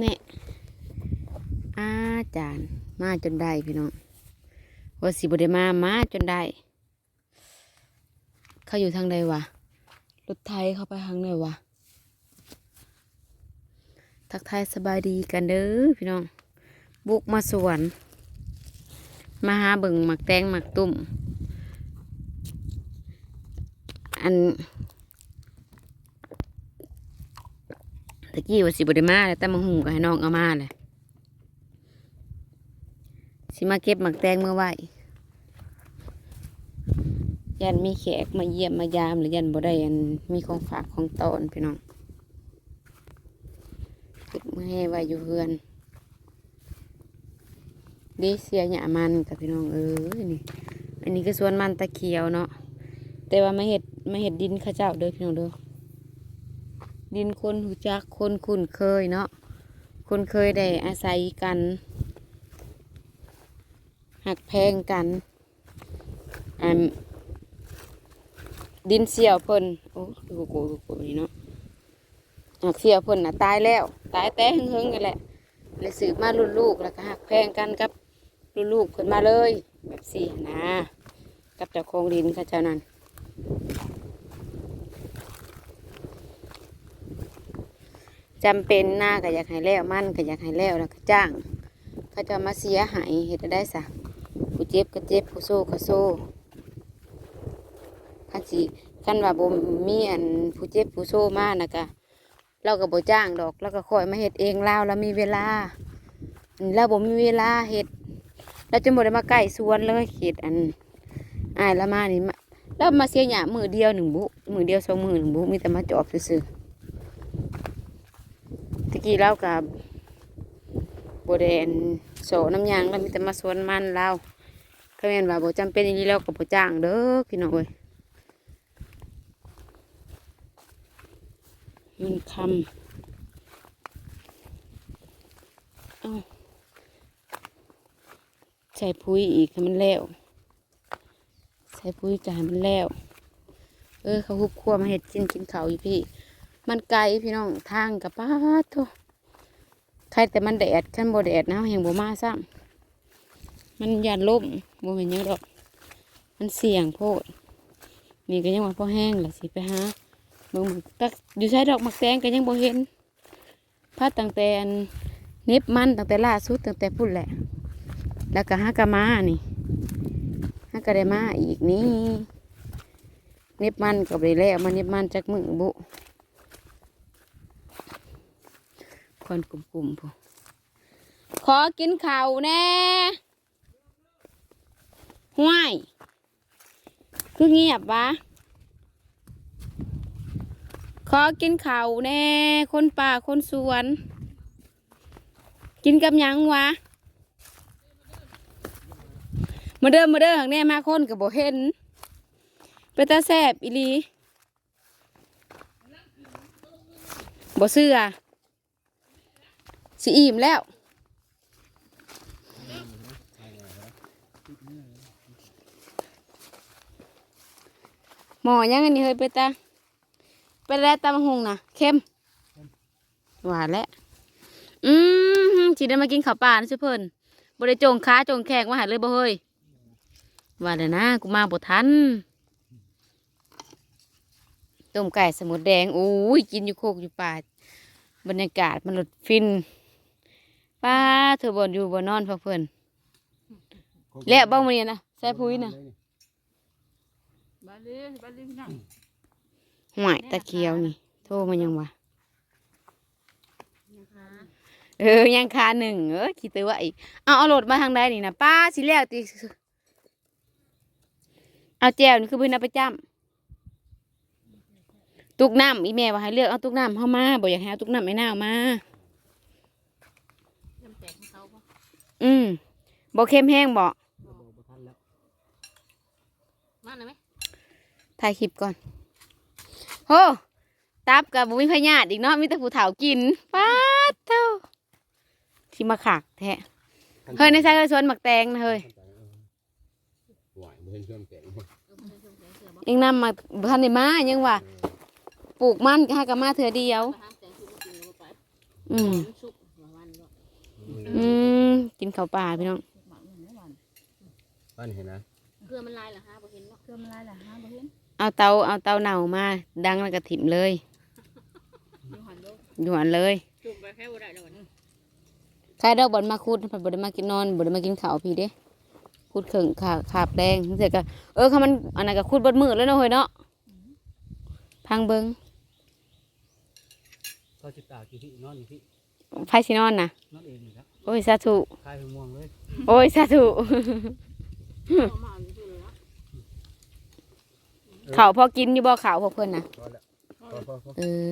แน่อาจารย์มาจนได้พี่น้องว่าสิบได้มามาจนได้ เขาอยู่ทางใดวะรถไทยเข้าไปทางไหนวะทักทายสบายดีกันเด้อพี่น้อง บุกมาสวน มาหาเบิ่งหมักแตงหมักตุ่ม อัน ตะกี้ว่าสิบได้มาเลยแต่มังหูกับให้น้องเอามาเลยสิมาเก็บหมักแตงเมื่อไหวยันมีแขกมาเยี่ยมมายามหรือยันบ่ได้อันมีของฝากของตอนพี่น้องเก็บมาให้ไว้อยู่เพื่อนเดเสียหยามันกับพี่น้องเออนี่อันนี้ก็สวนมันตะเคียวเนาะแต่ว่าไม่เห็ดไม่เห็ดดินข้าเจ้าเด้อพี่น้องเด้อ ดินคนหูจักคนคุ้นเคยเนาะคนเคยได้อาศัยกัน หักแพงกันอันดินเสียวเพิ่นโอ้ดูโกดูโกนี่เนาะหักเสียวเพิ่นน่ะตายแล้ว ตายแต่หึงๆกันแหละเลยสืบมารุ่นลูกแล้วก็หักแพงกันกับรุ่นลูกเพิ่นมาเลย แบบสี่นะ กับเจ้าของดินเข้าเจ้านั้น จำเป็นหน้าก็อยากให้แล้วมั่นก็อยากให้แล้วแล้วก็จ้างเขาจะมาเสียหายเห็ดได้สะผู้เจ็บก็เจ็บผู้โซ่ก็โซ่คันสิคันว่าบ่มีอันผู้เจ็บผู้โซ่มากนะกะเราก็บ่จ้างดอกเราก็คอยมาเห็ดเองเราเรามีเวลาอันเราบ่มีเวลาเห็ดเราจะบ่ได้มาใกล้สวนเลยเห็ดอันอายละมานี่มาแล้วมาเสียหยามือเดียวหนึ่งบุมือเดียวสองมือหนึ่งบุมีแต่มาจอบซื่อ ตะกี้เรากับโบแดนโสน้ำยางเรามีแต่มาสวนมันเราเขาเห็นว่าโบจำเป็นอย่างนี้เรากับโบจ้างเด้อพี่น้องเอ้ยมันคำเอ้าใส่ปุ๋ยอีกให้มันแล้ว ใส่ปุ๋ยจะให้มันแล้ว เออเขาหุบครัวมาเห็ดกินกินเขาอยู่พี่ มันไกลพี่น้องทางกับป้าดโทใครแต่มันแดดขั้นบ่แดดนะแห่งบ่มาซ้ำมันยันล่มบ่เป็นหยังดอก มันเสี่ยงโพดนี่ก็ยังว่าพอแห้งแหละสิไปหาเบิ่งตักอยู่ใช้ดอกมักแตงก็ยังบ่เห็นพัดตั้งแต่อันเน็บมันตั้งแต่ล่าสุดตั้งแต่พุ่นแหละ แล้วก็หากะมานี่หากะได้มาอีกนี่เน็บมันก็บ่ไปแล้วมันเน็บมันจากมือบุ คนกลุ่มๆพอขอกินข้าวแน่ห่วยคือเงียบวะขอกินข้าวแน่ คนป่าคนสวน กินกับหยังวะมาเดิมมาเดิมหางแน่มาคนกับโบเห็นไปตาแซบอีลีบ่เสื้อ สิอิ่มแล้ว หมอยังอันนี้เฮ้ยไปตาไปแล้วตามหงนะเข้มหวานแล้วอืมจีได้มากินข้าวปลานะชิเพิ่นบริจงค้าจงแขกมาหาเลยบ่เฮ้ยหวานเลยนะกูมาบ่ทันต้มไก่สมุนแดงโอ้ยกินอยู่โคกอยู่ป่าบรรยากาศมันหลดฟิน ป้าเธอบนอยู่บนนอนพักเพื่อนแล้วบ้างมันเนี่ยนะใส่พุ้ยนะบาลีบาลีพี่น้องห่วยตะเกียวนี่ โทรมายังวะนะคะเออยังคาหนึ่งเออคิดตัวว่าอีกเอาเอารถมาทางใดนี่นะป้าสิแล้วติเอาแจวนี่คือเพื่อนเอาไปจ้ำตุกน้ำอีแม่ว่าให้เลือกเอาตุกน้ำเข้ามาบอกอยากให้เอาตุกน้ำไม่น่าเอามา น้ำแตกของเขาปะ อืมบอกเข้มแห้งบอกมาหน่อยไหมถ่ายคลิปก่อนโหตับกับบุ้มีพยาธิอีกเนาะมีแต่ผู้เฒ่ากินป้าดเท่าที่มาขักแท้เฮ้ยในใส่เฮ้ยสวนหมักแตงนะเฮ้ยหวานเพื่อนเครื่องแกงยังนำมาพันในมายังว่าปลูกมันก็ให้กับมาเถื่อเดียวไปหาแตงชุบมากินแล้วไป อืมชุบกินข้าวปลาพี่น้องหมักหนึ่งเมื่อวานบ้านเห็นนะเกลือมันลายเหรอฮะบ่เห็นเนาะเกลือมันลายเหรอฮะบ่เห็นเอาเตาเอาเตาเน่ามา ดังแล้วก็ถิ่มเลยอยู่หันโลกอยู่อันเลยจุ่มไปแค่บ่ได้แล้ววันนี้ใครดอกบอลมาคุดผัดบไดมากินนอนบไดมากินข้าวพี่เด้คุดเข่งขาขาบแดงเสร็จก็เออเขามันอันนั้นก็คุดเบดมือแล้วเนาะเฮ้ยเนาะพังเบิงก็จิตากี่พี่นอนอยู่พี่ไฟสินอนนะนอนเองนี่ครับ โอ้ยสาธุคลายม่วงเลยโอ้ยสาธุเอามาอยู่เลยนะข้าวพอกินอยู่บ่ข้าวพวกเพิ่นนะพอแล้วพอพอพอเออ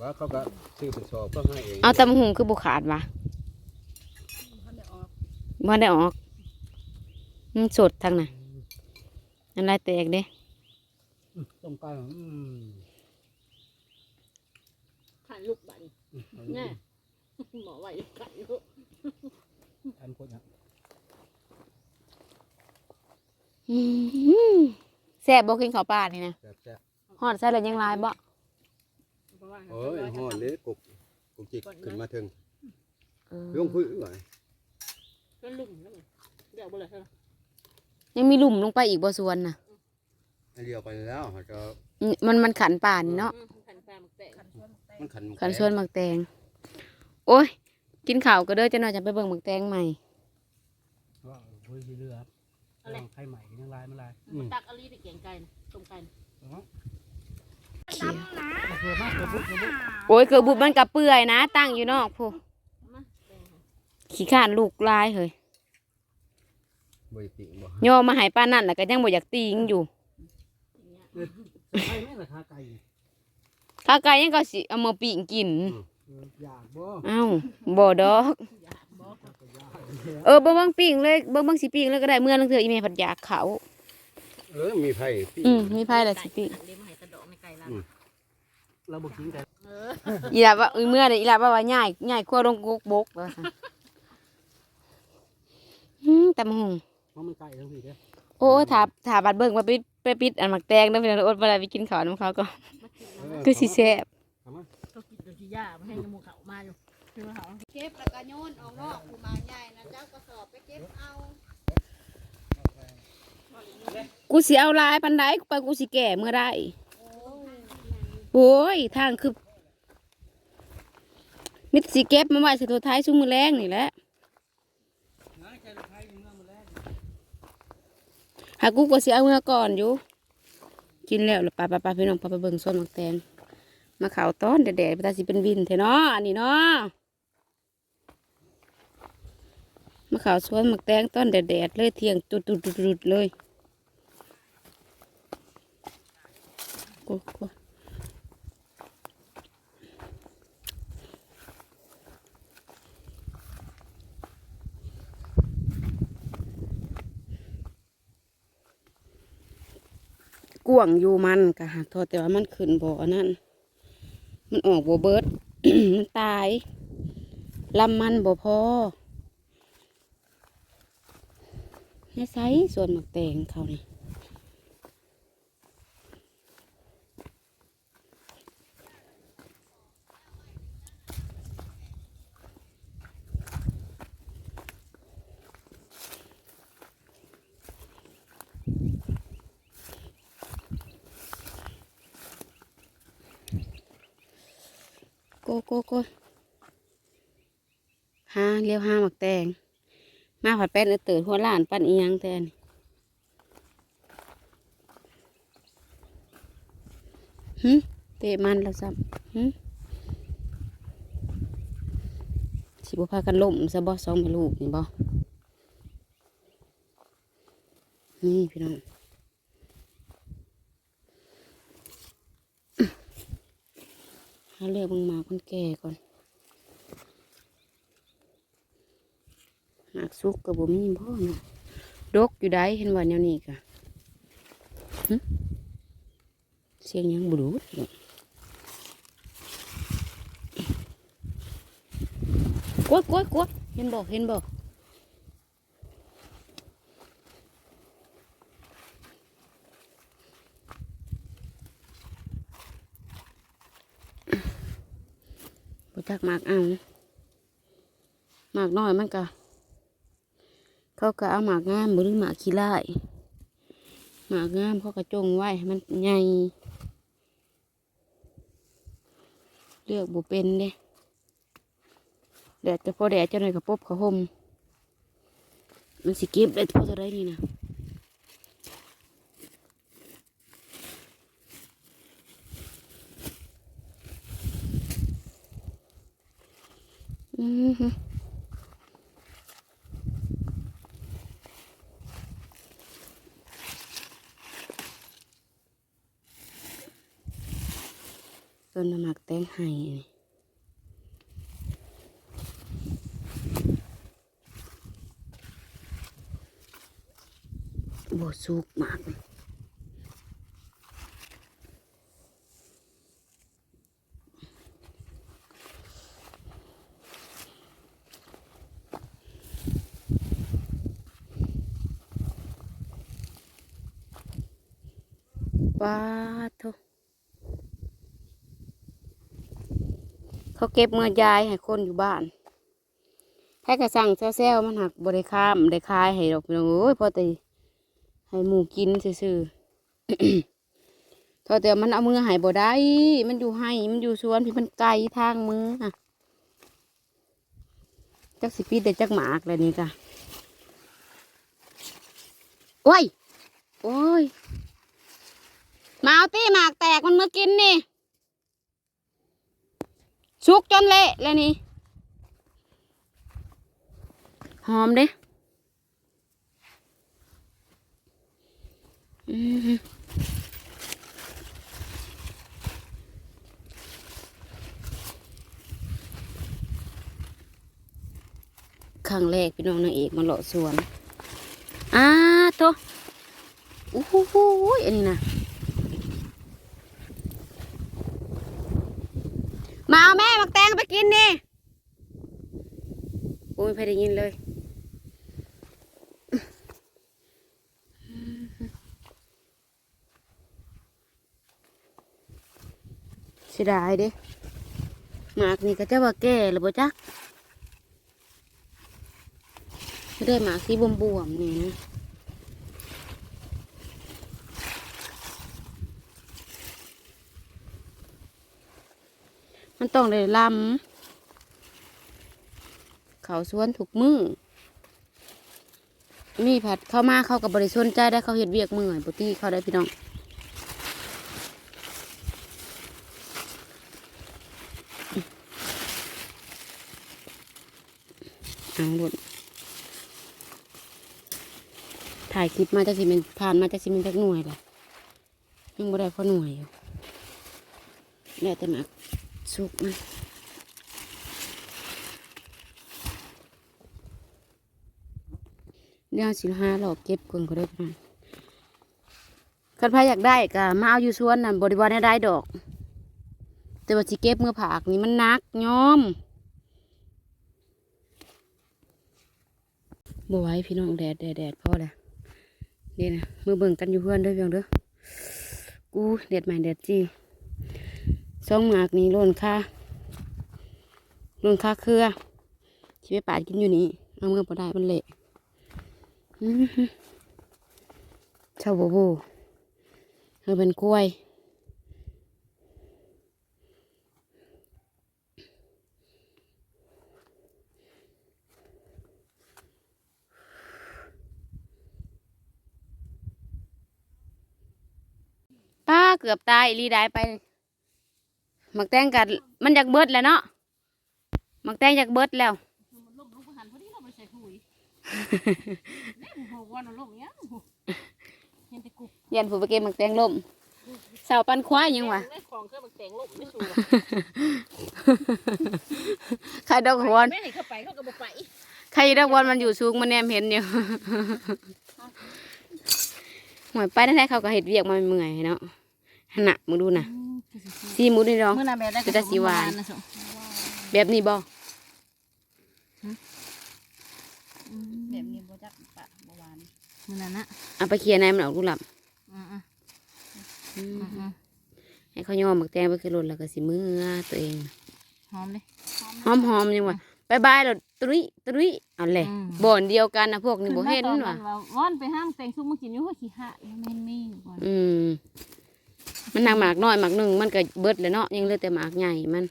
ว่าเขาก็ซื้อเป็นสอบก็ให้เองเอาตำหุงคือบุขาดวะเขาได้ออกมันได้ออกมันสดทางน่ะอันไรแตกเด้อืมต้มไก่อืมขันลูกบันอืมเอาแน่ หมอไหวขันลูกทำคนอะอืมแซ่บบ่กินข้าวปลานี่นะแซ่บแซ่บฮอดใส่แล้วยังหลายบ่เพราะว่าโอ้ยห่อเล็กกุกกุกจิกขึ้นมาถึงเออลงพื้นก่อนก็ลุ่มแล้วมันเดี๋ยวบ่เลยใช่ไหมยังมีหลุมลงไปอีกบ่สวนน่ะ อันเดียวไปแล้วเขาจะอืมมันมันขันป่านเนาะ ขันปลาหมึกแตกขันชวนมันขันขันชวนหมักแตง โอ้ย กินข้าวก็เด้อจะหน่อยจะไปเบิ่งหมักแตงใหม่ว่าเฮ้ยสิเรือครับลองไข่ใหม่ยังลายไม่ลายตักอลีไปเก่งไก่ต้มไก่อ๋อเผื่อมากเผื่อบุ๊กเผื่อบุ๊กโอ้ยเกือบบุบมันกระเปื่อยนะ ตั้งอยู่นอกพูมาแตงขี้ข้านลูกลายเฮ้ยบริติบ่โยมมาใหายป้านนั่นแหละก็ยังบ่อยากตีงอยู่ไข่แม่ราคาไก่ข้าไก่ยังก็สิเอามาปีงกินเอออยากบ่เอ้าบ่ดอก เออบ่เบิ่งปิ่งเลยเบิ่งเบิ่งสิปิ่งเลยก็ได้เมื่อนังเถื่ออีเมผัดอยากเขา เออมีไผ่พี่อืมมีไผล่ะสิปิ่งเดี๋ยวมาให้ตะดอกในไก่ละเราบอกกินกันเอออีหลาว่าอีเมื่อเด้ออีหลาว่าว่าย่ายย่ายครัวลงกกบกว่าซั่นอืมแต่มหงเพราะมันไก่ทั้งสี่เด้อโอ้ถาถาบัดเบิ่งว่าไปไปปิดอันหมักแตงเด้อเพิ่นอดบ่ได้ไปกินข้าวนํเขาก็มากินคือสิแซ่บเขากินตัวที่ ย่ามาให้น้ำมูกเขามาอยู่คือว่าเขาเก็บแล้วก็โยนออกนอกผู้มาใหญ่นะเจ้ากระสอบไปเก็บเอากูสิเอาลายปานใดกูไปกูสิแก่เมื่อใดโอ้ยทางคือมิตรสิเก็บมาไว้สิโทท้ายซุมือแรงนี่แหละหากกูก็สิเอาเมื่อก่อนอยู่ กินแล้วแล้วปลาปลาปลาพี่น้องปลาไปเบิ่งส้นหมักแตง มาข่าวต้อนแดดๆปตาสิเป็นวินเถอะเนาะอันนี้เนาะมาข่าวสวนหมักแตงต้นแดดๆเลยเที่ยงจุดๆๆๆเลยโอ้โหกวงอยู่มันกะหาโทษแต่ว่ามันขึ้นบ่อนั่น มันออกบ่เบิดมันตายลำมันบ่พอให้ไซส่วนหมักแตงเขานี่โกโกโกหา เลี้ยวห้าหมักแตง มาผัดแป้นเตื่นหัวล้านปั้นอียังแทนหึเตะมันแล้วซ้ำหึสิบพากันล่มซะบ่สองแม่ลูกนี่บ่นี่พี่น้องหาเลือกบางมาคนแก่ก่อน หากสุกกับบ่มีพ่อเนาะดกอยู่ได้เห็นว่าแนวนี้กะเสียงยังบูดเนาะกดกดกดเห็นบ่เห็นบ่บ่จักมากเอามากน้อยมันกะ เขาก็เอาหมากงามหรือหมากขี้ไล่หมากงามเขาก็จงไว้ให้มันใหญ่เลือกบุเป็นเด้แดดจะพอแดดจะหน่อยกับปบเขาห่มมันสิเก็บได้พอจะได้นี่นะอือฮึ ต้นหมักแตงไห้บสุกมากว้าโท เขาเก็บเมื่อยายให้คนอยู่บ้านแค่กระสั่งแซวๆมันหักบริคามได้คายให้ดอกองโอ้ยพอตีให้หมูกินซื่อๆทอแต่มันเอามือใหายบ่ได้ มันอยู่ให้ มันอยู่สวนพี่มันไกลทางมืออะจักสิปีแต่จักหมากเลยนี่กะโอ้ย โอ้ย มาเอาตี้หมากแตกมันมากินนี่ สุกจนเละเลยนี่ หอมเด้อืมครั้งแรกพี่น้องนางเอกมาเลาะสวนอ้าโตอู้หูหูอันนี้นะมาเอาแม่ กแตงไปกินดิโอ้ยไม่เคยได้ยินเลยเสียดายเด้หมากนี่ก็จะว่าแก่หรือบ่จักไม่ได้หมาสีบวมๆนี่นะ มันต้องได้ลำเขาสวนถูกมือมีผัดเข้ามาเข้ากับบริสุทธิ์ใจได้เขาเห็ดเวียกมือให้ปุตี้เข้าได้พี่น้องอ่างหลุดถ่ายคลิปมาจากสิเป็นผ่านมาจากสิเป็นจากหน่วยแหละยังบ่ได้พอหน่วยอยู่แล้วแต่หมัก สุกมันเดี๋ยวสิห้าหลอกเก็บคนก็ได้ประมาณคันพายอยากได้ก็มาเอาอยู่สวนน่ะบริวารได้ดอก แต่ว่าสิเก็บเมื่อผากนี่มันนักย้อมบ่ไว้พี่น้องแดดแดดแดดพอแหล้วนี่นะมือเบิ่งกันอยู่เพื่อนด้วยเพียงเด้อกูเด็ดใหม่เด็ดจี สองหมากนี่ล้นค่าล้นค่าเครือชีไปปาดกินอยู่นี่เอามือพอได้มันเละชาวโบโบเธอเป็นกล้วยป้าเกือบตายลีได้ไป หมักแตงกัดมันอยากเบิดแล้วเนาะหมักแตงอยากเบิดแล้วเราไปใส่ถุยนี่โหวันเราล่มเนี้ยเห็นผู้ไปเก็บหมักแตงล่มสาวปันควายยังวะของเครื่องมันแตงล่มไม่สูใครดอกหัวไม่ให้เข้าไปเขาก็บอกไปใครดอกวอนมันอยู่สูงมันแนมเห็นอยู่หวยไปนั่นแหละเขาก็เห็ดเวียกมาเมื่อยเนาะหนักมึงดูนะ ซีมุดนี่ดอง เมื่อนาแม่ได้คือจะสีหวานนะสแบบนี้บ่แบบนี้บ่จักปะบ่หวานเมื่อนั้นนะเอาไปเคลียร์นายมันออกลูกหลับอ่าอืมอ่าให้เขาย่อหมักแตงไปคือรถแล้วก็สิมือตัวเองหอมเลย หอมหอมๆยังวะบายบายแล้วตรุยตรุยอันแหละบ่อนเดียวกันนะพวกนี้บ่เห็นขึ้มาว่ะตอว่อนไปห้างแต่งซุปมากินอยู่ว่าขี้หะยังแม่นมีอยู่ก่อนอืม มันนางหมากน้อยหมากหนึ่งมันก็เบิดเลยเนาะยังเหลือแต่หมากใหญ่มัน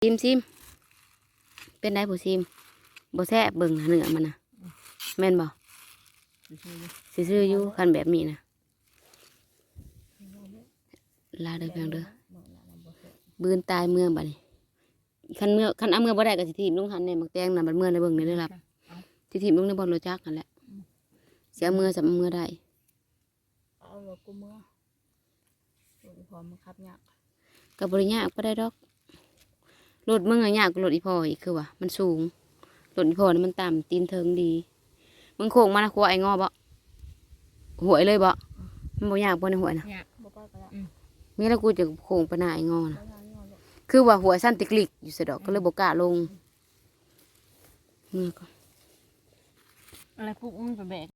ซิมซิมเป็นได้ผู้ซิมบ่แซ่เบิ่งเนื้อมันนะแม่นบ่ซื่ออยู่คันแบบนี้นะลาเด้อเพียงเด้อบืนตายเมืองบัดนี้คันเมื่อคันเอาเมื่อบ่ได้ก็สิทีมลงหันในหมักแตงน่ะบัดเมื่อได้เบิ่งได้เด้อครับ สิทีมลงในบ่อนรถจักรนั่นแหละเสียเมื่อสำเมื่อได้เอารถกูเมื่อรถพอมาขับยากก็บ่ได้ยากบ่ได้ดอกรถมึงอะยากกว่ารถอีพ่ออีกคือว่ามันสูงรถอีพ่อนี่มันต่ำตีนเทิงดีมึงโค้งมาละครัวไอ้งอบ่หวยเลยบ่มันบ่ยากบ่ในหวยนะเนี่ยบ่ไปก็ได้มีแล้วกูจะโค้งไปหน้าไอ้งอนะไปทางนี้ก่อนลูกคือว่าหัวสั้นติกลิกอยู่สะดอกก็เลยบ่กล้าลงเมื่อก่อน อะไรปุ๊บมันไปแบก